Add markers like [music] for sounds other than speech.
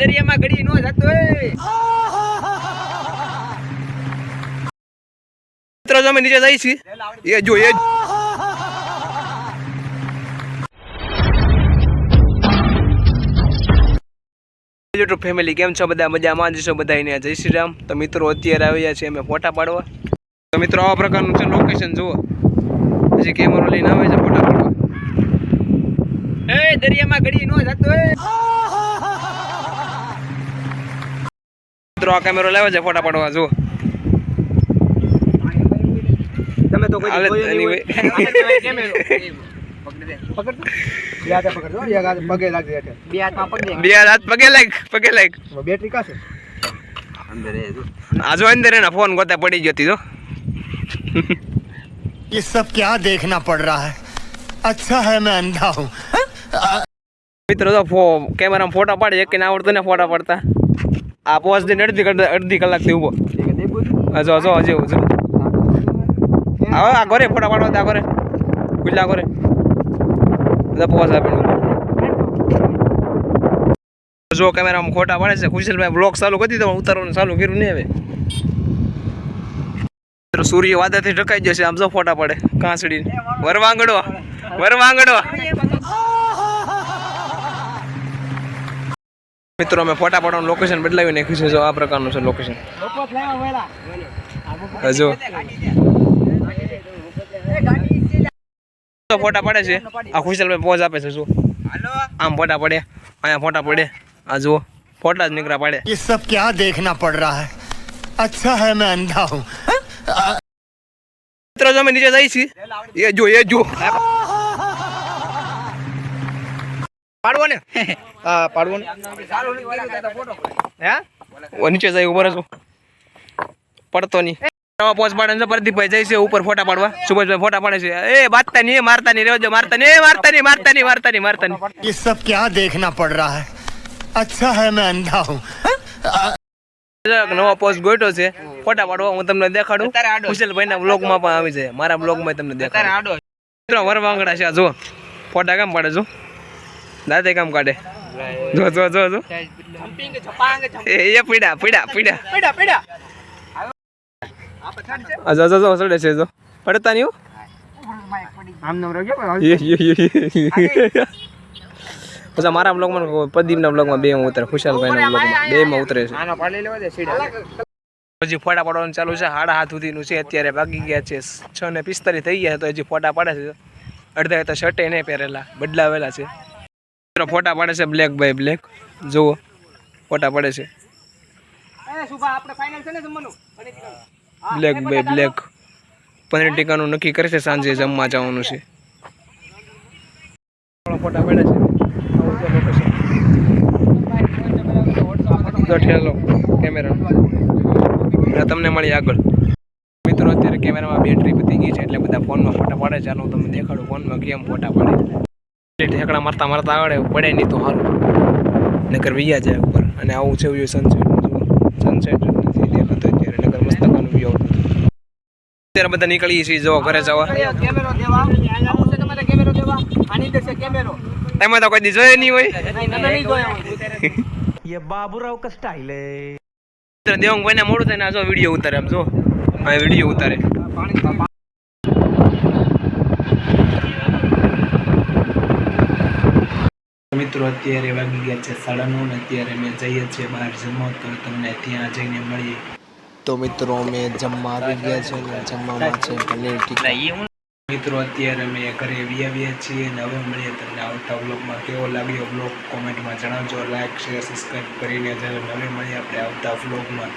દરિયામાં ઘડી નો જતો મિત્રો જો અમે નીચે જઈ છીએ. એ જો એ યુટ્યુબ ફેમિલી કેમ છો બધા? મજામાં જ છો બધા અહીંયા? જય શ્રી રામ. તો મિત્રો અત્યારે આવ્યા છે અમે ફોટા પાડવા. તો મિત્રો આવા પ્રકારનું છે લોકેશન જુઓ. પછી કેમેરો લઈને આવે છે ફોટા પાડવા. એ દરિયામાં ઘડી નો જતો મિત્રો આ કેમેરો લાવે છે ફોટા પાડવા જુઓ તમે તો હાલે કોઈ જોયું anyway. નહીં હોય. પકડ યાદ પકડજો યાદ પગે લાગી એટલે બે હાથમાં પકડી બે હાથ પગે લાગ પગે લાગ બેટરી કાશે આજો અંદર એના ફોન ગોતા પડી ગયો હતી તો ये सब क्या देखना पड़ रहा है अच्छा है मैं अंधा हूँ મિત્રો તો ફો કેમેરામાં ફોટા પાડે એક ને આવડતું ને ફોટા પાડતા આ પોસ દઈને અડધી અડધી કલાકથી ઊભો. હજો હજો હજી હજો. હવે આ ઘરે ફોટા પાડવા તા ઘરે. ખુલ્લા ઘરે. બધા પોસ આપે જો કેમેરામાં ખોટા પાડે છે. ખુશલભાઈ બ્લોક ચાલુ કરી દીધો ઉતારવાનું ચાલુ કર્યું નહીં હવે. સૂર્ય વાદળથી ઢકાઈ જશે આમ જો ફોટા પડે. કાંસડી વરવાંગડો. વરવાંગડો. મિત્રો અમે ફોટા પાડવાનું લોકેશન બદલાવી નાખ્યું છે જો આ પ્રકારનું છે લોકેશન હજુ તો ફોટા પડે છે આ ખુશલભાઈ પોઝ આપે છે જો આમ ફોટા પડે અહીંયા ફોટા પડે આ જુઓ ફોટા જ નીકળ્યા પાડે ये सब क्या देखना पड़ रहा है अच्छा है मैं अंधा हूँ મિત્રો જો અમે નીચે જઈ છીએ એ જો એ જો પાડવો ને [laughs] હા પાડવો ને હે ઓ નીચે જઈ ઉપર છું પડતો નહીં નવા પોચ પાડે છે પ્રદીપભાઈ જાય છે ઉપર ફોટા પાડવા સુભાષભાઈ ફોટા પાડે છે એ બાતતા નહીં એ મારતા નહીં રહેજો મારતા નહીં એ મારતા નહીં મારતા નહીં મારતા નહીં મારતા નહીં ये सब क्या देखना पड़ रहा है अच्छा है मैं અંધા હું જરાક નવો પોસ્ટ ગોઠવો છે ફોટા પાડવા હું તમને દેખાડું કુશલભાઈ ના બ્લોગ માં પણ આવી જાય મારા બ્લોગ માં તમને દેખાડું મિત્રો વરવાંગડા છે આ જો ફોટા કેમ પાડે જો દાદે કામ કાઢે. જો જો જો જો. એ પીડા પીડા પીડા પીડા. આ જો જો જો ચડે છે, જો. પડતા નહીં. પછી મારા બ્લોગમાં પ્રદીપના બ્લોગમાં બે હું ઉતરે, ખુશાલભાઈના બ્લોગમાં બે માં ઉતરે છે. પાડી સીડા હજી ફોટા પાડવાનું ચાલુ છે, હાડા હાથ સુધીનું છે, અત્યારે ભાગી ગયા છે, છ ને પિસ્તાલીસ થઈ ગયા તો હજી ફોટા પાડે છે. અડધા તો શર્ટે નહીં પહેરેલા, બદલાવેલા છે. ફોટા પાડે છે બ્લેક બાય બ્લેક. જુઓ ફોટા પડે છે. Black by black. પનીર ટીકાનું નક્કી કરે છે સાંજે જમવા જવાનું છે. ફોટા પડે છે. આવું છે location. જો ઠેલો કેમેરા તમને મળી આગળ. મિત્રો અત્યારે કેમેરામાં બેટરી પતી ગઈ છે એટલે બધા ફોનમાં ફોટા પાડે છે. હું તમને દેખાડું ફોનમાં કેમ ફોટા પાડે ઠેકડા મારતા મારતા આવડે પડે નહીં તો સારું નકર વૈયા જાય ઉપર. અને આવું છે વ્યૂ સનસેટ સનસેટ નથી દેખાતો અત્યારે નકર મસ્તકાનું વ્યૂ આવતું. અત્યારે બધા નીકળીએ છીએ જો ઘરે જવા. એમાં તો કોઈ દી જોયે નહીં હોય. [laughs] યે તમે નહીં જોયા હોય ભાઈ દેવંગભાઈને મોડું થઈને આ જો વીડિયો ઉતારે આમ જો. આ વીડિયો ઉતારે. મિત્રો અત્યારે વાગી ગયા છે સાડા નવ ને અત્યારે અમે જઈએ છીએ બહાર જમવા તો તમને ત્યાં જઈને મળીએ. તો મિત્રો અમે જમવા આવી ગયા છે ને જમવામાં છે પનીર ટીકા મિત્રો અત્યારે અમે ઘરે આવી આવ્યા છીએ અને હવે મળીએ તમને આવતા વ્લોગમાં. કેવો લાગ્યો વ્લોગ? કોમેન્ટમાં જણાવજો. લાઇક શેર સબસ્ક્રાઈબ કરીને જ્યારે હવે મળીએ આપણે આવતા વ્લોગમાં.